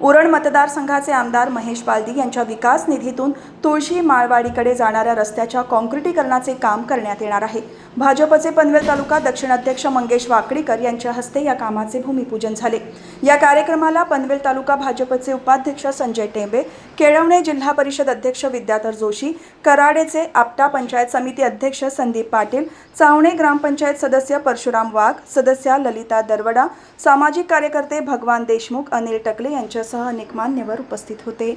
उरण मतदारसंघाचे आमदार महेश बालदी यांच्या विकास निधीतून तुळशी माळवाडीकडे जाणाऱ्या रस्त्याच्या काँक्रिटीकरणाचे काम करण्यात येणार आहे. भाजपचे पनवेल तालुका दक्षिण अध्यक्ष मंगेश वाकडीकर यांच्या हस्ते या कामाचे भूमिपूजन झाले. या कार्यक्रमाला पनवेल तालुका भाजपचे उपाध्यक्ष संजय टेंबे केळवणे जिल्हा परिषद अध्यक्ष विद्याधर जोशी कराडेचे आपटा पंचायत समिती अध्यक्ष संदीप पाटील चावणे ग्रामपंचायत सदस्य परशुराम वाघ सदस्या ललिता दरवडा सामाजिक कार्यकर्ते भगवान देशमुख अनिल टकले यांच्या यांच्यासह अनेक मान्यवर उपस्थित होते.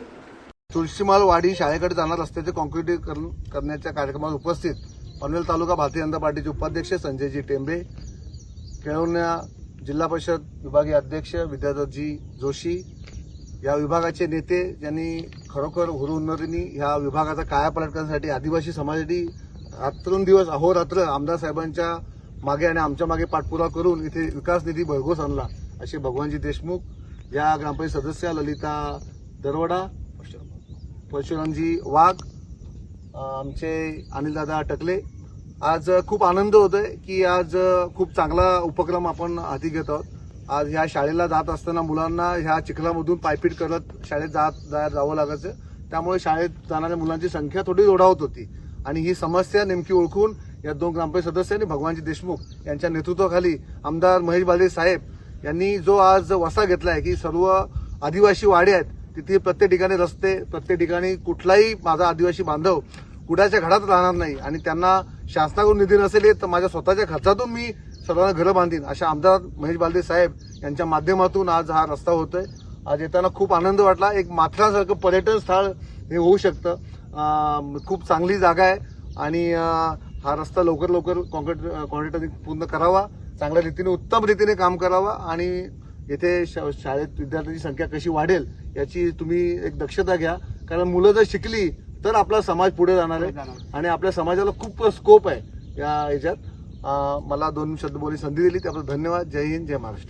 तुळशीमाल वाडी शाळेकडे जाणार रस्त्याचे कॉन्क्रिटीकरण करण्याच्या कार्यक्रमात उपस्थित पनवेल तालुका भारतीय जनता पार्टीचे उपाध्यक्ष संजयजी टेंबे केळवण्या जिल्हा परिषद विभागीय अध्यक्ष विद्याधरजी जोशी या विभागाचे नेते ज्यांनी खरोखर हुरुन्नरीनी ह्या विभागाचा कायापालट करण्यासाठी आदिवासी समाजासाठी रात्रंदिवस अहोरात्र आमदार साहेबांच्या मागे आणि आमच्या मागे पाठपुरावा करून इथे विकास निधी भरघोस आणला असे भगवानजी देशमुख या ग्रामपंचायत सदस्या ललिता दरवडा परशुरामजी वाघ आमचे अनिलदादा टकले. आज खूप आनंद होतोय की आज खूप चांगला उपक्रम आपण हाती घेत आहोत. आज ह्या शाळेला जात असताना मुलांना ह्या चिखलामधून पायपीट करत शाळेत जात जावं लागायचं. त्यामुळे शाळेत जाणाऱ्या मुलांची संख्या थोडी ओढावत होती. आणि ही समस्या नेमकी ओळखून या दोन ग्रामपंचायत सदस्य आणि भगवानजी देशमुख यांच्या नेतृत्वाखाली आमदार महेश बाले साहेब यांनी जो आज वसा घेतलाय की सर्व आदिवासी वाडे आहेत तिथे प्रत्येक ठिकाणी रस्ते प्रत्येक ठिकाणी कुठलाही माझा आदिवासी बांधव कुडाच्या घरात राहणार नाही आणि त्यांना शासनाकडून निधी नसेल येत तर माझ्या स्वतःच्या खर्चातून मी सर्वांना घरं बांधीन अशा आमदार महेश बालदे साहेब यांच्या माध्यमातून आज हा रस्ता होतोय. आज येताना खूप आनंद वाटला. एक माथेरानसारखं पर्यटन स्थळ हे होऊ शकतं. खूप चांगली जागा आहे आणि हा रस्ता लवकर लवकर कॉन्क्रीट कॉन्क्रीटने पूर्ण करावा. चांगल्या रीतीने उत्तम रीतीने काम करावा आणि येथे शा- शाळेत विद्यार्थ्यांची संख्या कशी वाढेल याची तुम्ही एक दक्षता घ्या. कारण मुलं जर शिकली तर आपला समाज पुढे जाणार आहे. आणि आपल्या समाजाला खूप स्कोप आहे या ह्याच्यात. अं, मला दोन शब्द बोलण्याची संधी दिली त्याबद्दल धन्यवाद. जय हिंद जय महाराष्ट्र.